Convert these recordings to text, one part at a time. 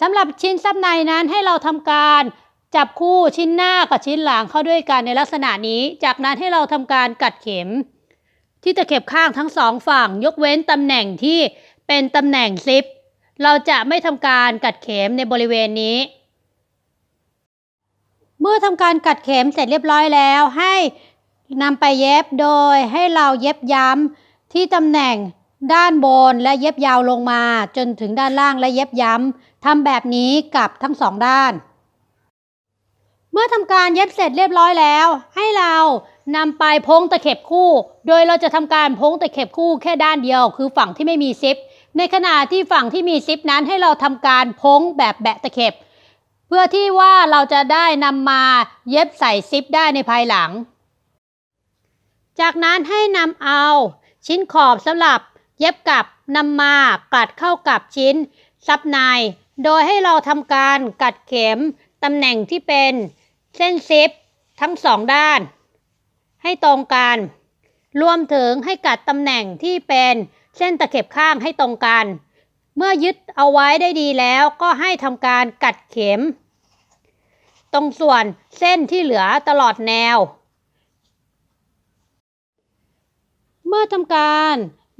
สำหรับชิ้นซับในนั้นให้เราทำการจับคู่ชิ้นหน้ากับชิ้นหลังเข้าด้วยกันในลักษณะนี้ จากนั้นให้เราทำการกัดเข็ม ที่ตะเข็บข้างทั้งสองฝั่ง ยกเว้นตำแหน่งที่เป็นตำแหน่งซิป เราจะไม่ทำการกัดเข็มในบริเวณนี้ เมื่อทำการกัดเข็มเสร็จเรียบร้อยแล้วให้นำไปเย็บโดยให้เราเย็บย้ำที่ตำแหน่งด้านบนและเย็บยาวลงมาจนถึงด้านล่างและเย็บย้ำ ทำแบบนี้กับทั้งสองด้าน เมื่อทำการเย็บเสร็จเรียบร้อยแล้ว ให้เรานำไปพงตะเข็บคู่ โดยเราจะทำการพงตะเข็บคู่แค่ด้านเดียว คือฝั่งที่ไม่มีซิป ในขณะที่ฝั่งที่มีซิปนั้นให้เราทำการพงแบบแบะตะเข็บ เพื่อที่ว่าเราจะได้นำมาเย็บใส่ซิปได้ในภายหลัง จากนั้นให้นำเอาชิ้นขอบสำหรับเย็บกับนำมากัดเข้ากับชิ้น ซับใน โดยให้เราทำการกัดเข็มตำแหน่งที่เป็นเส้นซิปทั้งสองด้าน ให้ตรงกัน รวมถึงให้กัดตำแหน่งที่เป็นเส้นตะเข็บข้างให้ตรงกัน เมื่อยึดเอาไว้ได้ดีแล้วก็ให้ทำการกัดเข็ม ตรงส่วนเส้นที่เหลือตลอดแนว เมื่อทำการ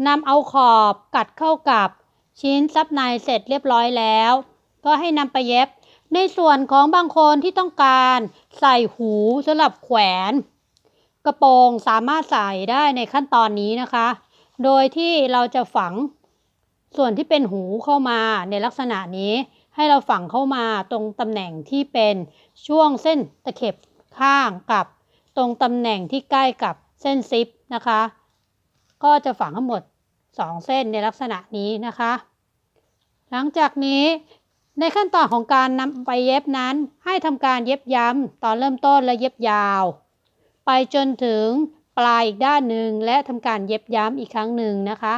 นำเอาขอบกัดเข้ากับ ชิ้นซับในเสร็จเรียบร้อยแล้ว ก็ให้นำไปเย็บ ในส่วนของบางคนที่ต้องการใส่หูสำหรับแขวน กระโปรงสามารถใส่ได้ในขั้นตอนนี้นะคะ โดยที่เราจะฝังส่วนที่เป็นหูเข้ามาในลักษณะนี้ให้เราฝังเข้ามาตรงตำแหน่งที่เป็นช่วงเส้นตะเข็บข้างกับตรงตำแหน่งที่ใกล้กับเส้นซิปนะคะ ก็จะฝังทั้งหมด 2 เส้นในลักษณะนี้นะคะ หลังจากนี้ในขั้นตอนของการนำไปเย็บนั้น ให้ทำการเย็บย้ำตอนเริ่มต้นและเย็บยาว ไปจนถึงปลายอีกด้านหนึ่งและทำการเย็บย้ำอีกครั้งหนึ่งนะคะ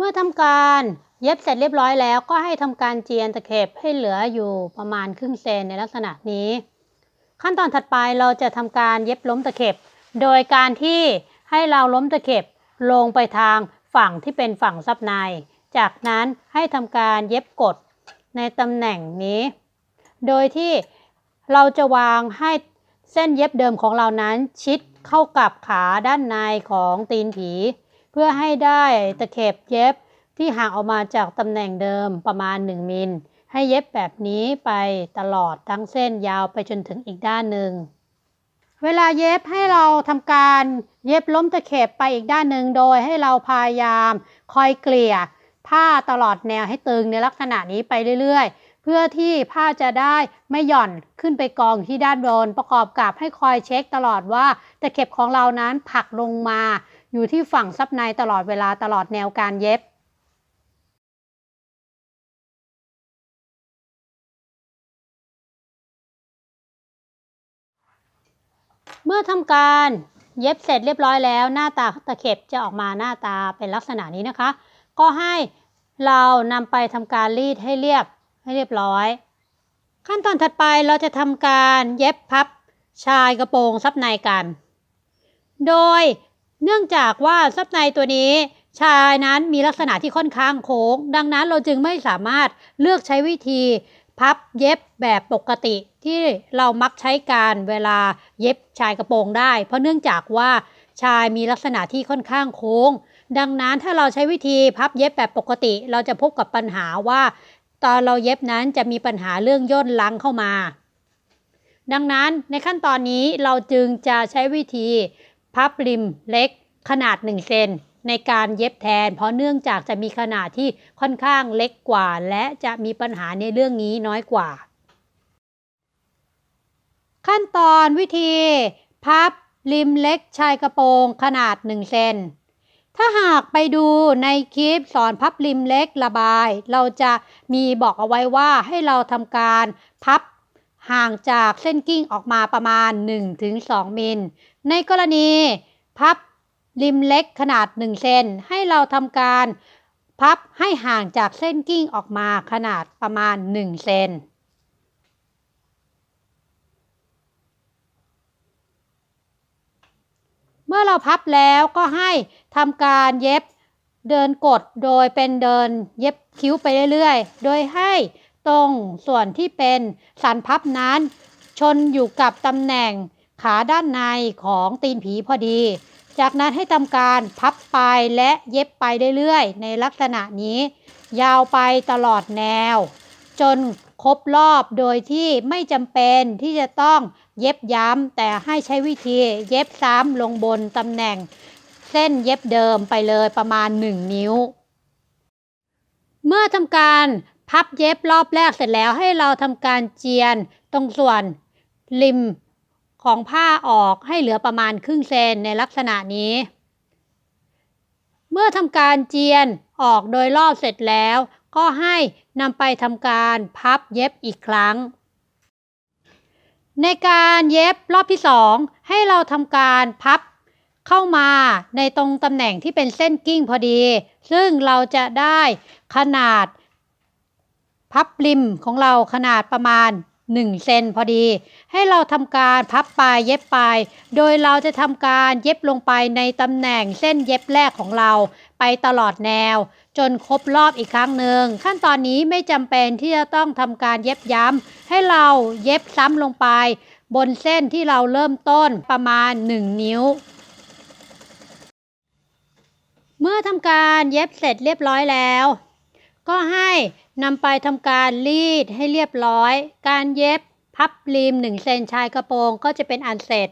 เมื่อทำการเย็บเสร็จเรียบร้อยแล้วก็ให้ทำการเจียนตะเข็บให้เหลืออยู่ประมาณครึ่งเซนในลักษณะนี้ ขั้นตอนถัดไปเราจะทำการเย็บล้มตะเข็บ โดยการที่ให้เราล้มตะเข็บลงไปทางฝั่งที่เป็นฝั่งซับใน จากนั้นให้ทำการเย็บกดในตำแหน่งนี้ โดยที่เราจะวางให้เส้นเย็บเดิมของเรานั้นชิดเข้ากับขาด้านในของตีนผี พื่อให้ได้ตะเข็บเย็บที่ห่างออกมาจากตำแหน่งเดิมประมาณ 1 มิล ให้เย็บแบบนี้ไปตลอดทั้งเส้นยาวไปจนถึงอีกด้านหนึ่ง เวลาเย็บให้เราทำการเย็บล้มตะเข็บไปอีกด้านหนึ่งโดยให้เราพยายามคอยเกลี่ยผ้าตลอดแนวให้ตึงในลักษณะนี้ไปเรื่อยๆ เพื่อที่ผ้าจะได้ไม่หย่อนขึ้นไปกองที่ด้านบนประกอบกับให้คอยเช็คตลอดว่าตะเข็บของเรานั้นผลักลงมา อยู่ที่ฝั่งซับในตลอดเวลาตลอดแนวการเย็บเมื่อทำการเย็บเสร็จเรียบร้อยแล้ว หน้าตาตะเข็บจะออกมาหน้าตาเป็นลักษณะนี้นะคะ ก็ให้เรานำไปทำการรีดให้เรียบให้เรียบร้อย ขั้นตอนถัดไปเราจะทำการเย็บพับชายกระโปรงซับในกัน โดย เนื่องจากว่าซับในตัวนี้ชายนั้นมีลักษณะที่ค่อนข้างโค้ง ดังนั้นเราจึงไม่สามารถเลือกใช้วิธีพับเย็บแบบปกติที่เรามักใช้การเวลาเย็บชายกระโปรงได้ เพราะเนื่องจากว่าชายมีลักษณะที่ค่อนข้างโค้ง ดังนั้นถ้าเราใช้วิธีพับเย็บแบบปกติ เราจะพบกับปัญหาว่า ตอนเราเย็บนั้นจะมีปัญหาเรื่องย่นลังเข้ามา ดังนั้นในขั้นตอนนี้เราจึงจะใช้วิธี พับริมเล็กขนาด 1 เซนในการเย็บแทน เพราะเนื่องจากจะมีขนาดที่ค่อนข้างเล็กกว่า และจะมีปัญหาในเรื่องนี้น้อยกว่า ขั้นตอนวิธี พับริมเล็กชายกระโปรงขนาด 1 เซนถ้าหากไปดูในคลิปสอนพับริมเล็กระบาย เราจะมีบอกเอาไว้ว่าให้เราทำการพับห่างจากเส้นกิ้งออกมาประมาณ 1-2 มิล ในกรณีพับริมเล็กขนาด 1 เซนให้เราทำการพับให้ห่างจากเส้นกิ้งออกมาขนาดประมาณ 1 เซนเมื่อเราพับแล้วก็ให้ทำการเย็บเดินกดโดยเป็นเดินเย็บคิ้วไปเรื่อยๆ โดยให้ตรงส่วนที่เป็นสันพับนั้น ชนอยู่กับตำแหน่ง ขาด้านในของตีนผีพอดี จากนั้นให้ทำการพับไปและเย็บไปเรื่อยๆ ในลักษณะนี้ ยาวไปตลอดแนว จนครบรอบโดยที่ไม่จำเป็นที่จะต้องเย็บย้ำแต่ให้ใช้วิธีเย็บซ้ำลงบนตำแหน่ง เส้นเย็บเดิมไปเลยประมาณ 1 นิ้ว เมื่อทำการพับเย็บรอบแรกเสร็จแล้วให้เราทำการเจียนตรงส่วนริม ของผ้าออกให้เหลือประมาณครึ่งเซนในลักษณะนี้ เมื่อทำการเจียนออกโดยรอบเสร็จแล้ว ก็ให้นำไปทำการพับเย็บอีกครั้ง ในการเย็บรอบที่สองให้เราทำการพับเข้ามาในตรงตำแหน่งที่เป็นเส้นกิ้งพอดี ซึ่งเราจะได้ขนาดพับริมของเราขนาดประมาณ 1 เซนพอดี ให้เราทำการพับปลายเย็บปลาย โดยเราจะทำการเย็บลงไปในตำแหน่งเส้นเย็บแรกของเราไปตลอดแนว จนครบรอบอีกครั้งหนึ่ง ขั้นตอนนี้ไม่จำเป็นที่จะต้องทำการเย็บย้ำให้เราเย็บซ้ำลงไป บนเส้นที่เราเริ่มต้นประมาณ 1 นิ้วเมื่อทำการเย็บเสร็จเรียบร้อยแล้ว ก็ให้นำไปทำการรีดให้เรียบร้อย การเย็บพับริม1เซนชายกระโปรงก็จะเป็นอันเสร็จ